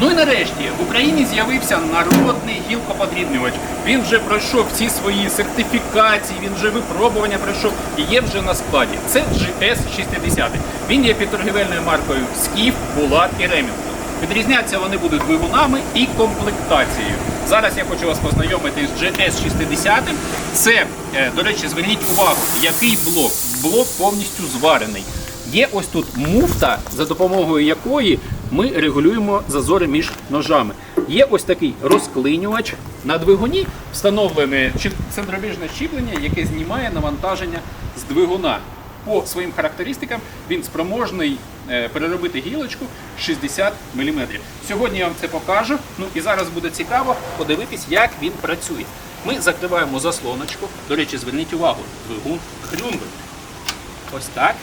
Ну і нарешті в Україні з'явився народний гілкоподрібнювач. Він вже пройшов всі свої сертифікації, він вже випробування пройшов і є вже на складі. Це GS60. Він є під торгівельною маркою Скіф, Булат і Ремінгтон. Відрізняться вони будуть двигунами і комплектацією. Зараз я хочу вас познайомити з GS60. Це, е, до речі, зверніть увагу, який блок. Блок повністю зварений. Є ось тут муфта, за допомогою якої ми регулюємо зазори між ножами. Є ось такий розклинювач на двигуні, встановлене центробіжне щіплення, яке знімає навантаження з двигуна. По своїм характеристикам він спроможний е, переробити гілочку 60 мм. Сьогодні я вам це покажу. Ну і зараз буде цікаво подивитись, як він працює. Ми закриваємо заслоночку. До речі, зверніть увагу, двигун Хрюнберг. Ось так.